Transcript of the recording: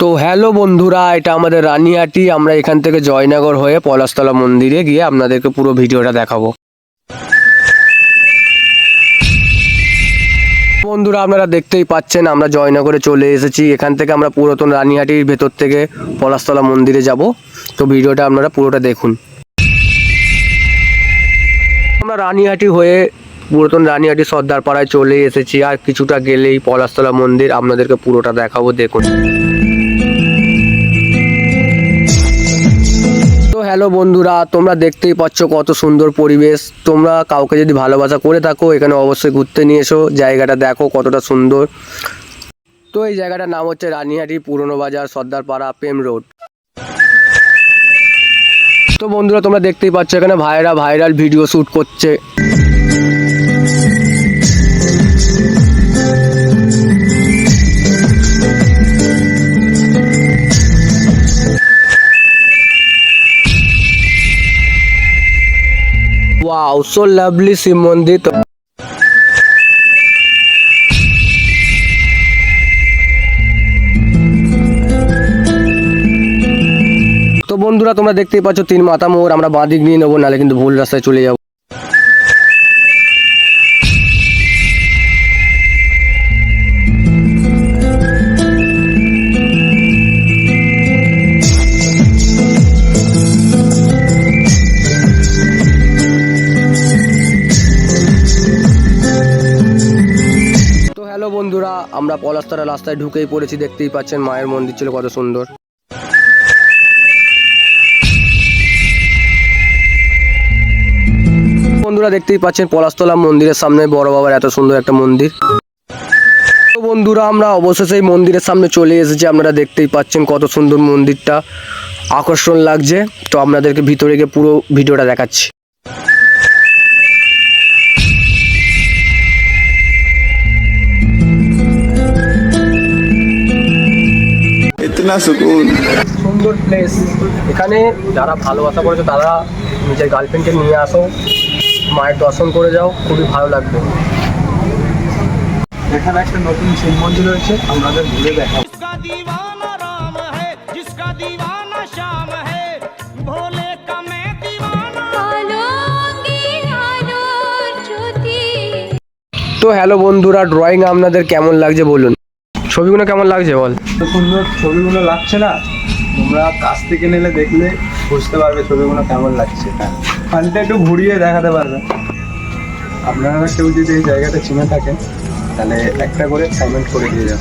তো হ্যালো বন্ধুরা, এটা আমাদের রানিহাটি আমরা এখান থেকে জয়নগর হয়ে পলাশতলা মন্দিরে গিয়ে আপনাদেরকে পুরো ভিডিওটা দেখাবো। বন্ধুরা, আপনারা দেখতেই পাচ্ছেন, আমরা জয়নগরে চলে এসেছি। এখান থেকে আমরা পুরাতন রানিহাটির ভেতর থেকে পলাশতলা মন্দিরে যাব। তো ভিডিওটা আপনারা পুরোটা দেখুন। আমরা রানিহাটি হয়ে পুরাতন রানিহাটি সর্দার পাড়ায় চলে এসেছি। আর কিছুটা গেলেই পলাশতলা মন্দির। আপনাদেরকে পুরোটা দেখাবো, দেখুন। হ্যালো বন্ধুরা, তোমরা দেখতেই পাচ্ছ কত সুন্দর পরিবেশ। তোমরা কাউকে যদি ভালোবাসা করে থাকো, এখানে অবশ্যই ঘুরতে নিয়ে এসো। জায়গাটা দেখো কতটা সুন্দর। তো এই জায়গাটার নাম হচ্ছে রানিহাটি পুরনো বাজার, সর্দারপাড়া পেম রোড। তো বন্ধুরা, তোমরা দেখতেই পাচ্ছ এখানে ভাইরা ভাইরাল ভিডিও শ্যুট করছে। ওয়াও সো লাভলি শিব মন্দির তো তো বন্ধুরা, তোমরা দেখতেই পাচ্ছ তিন মাথা মোড়, আমরা বাঁদিক নিয়ে নেব নাহলে কিন্তু ভুল রাস্তায় চলে যাব। হ্যালো বন্ধুরা, আমরা পলাস্তরা রাস্তায় ঢুকেই পড়েছি, দেখতেই পাচ্ছেন মায়ের মন্দির ছিল কত সুন্দর। বন্ধুরা, দেখতেই পাচ্ছেন পলাশতলা মন্দিরের সামনে বড় বাবার এত সুন্দর একটা মন্দির। তো বন্ধুরা, আমরা অবশেষে এই মন্দিরের সামনে চলে এসেছি, আপনারা দেখতেই পাচ্ছেন কত সুন্দর মন্দিরটা। আকর্ষণ লাগছে, তো আপনাদেরকে ভিতরে গিয়ে পুরো ভিডিওটা দেখাচ্ছি। না সুকুন সুন্দর প্লেস এখানে যারা ভালোবাসা করেছ তারা নিজের গার্লফ্রেন্ডকে নিয়ে আসো মায়ের দর্শন করে যাও খুবই ভালো লাগবে। এখানে একটা নতুন শিব মন্দির রয়েছে আমাদের ঘুরে দেখাবো। তো হ্যালো বন্ধুরা ড্রয়িং আপনাদের কেমন লাগছে বলুন। ছবিগুলো কেমন লাগছে বল? সুন্দর ছবিগুলো লাগছে না। তোমরা কাছ থেকে নিলে দেখলে বুঝতে পারবে ছবিগুলো কেমন লাগছে। খালিটা একটু ঘুরিয়ে দেখাতে পারবে। আপনারা কেউ যদি এই জায়গাটা চিনে থাকেন, তাহলে একটা করে কমেন্ট করে দিয়ে যান।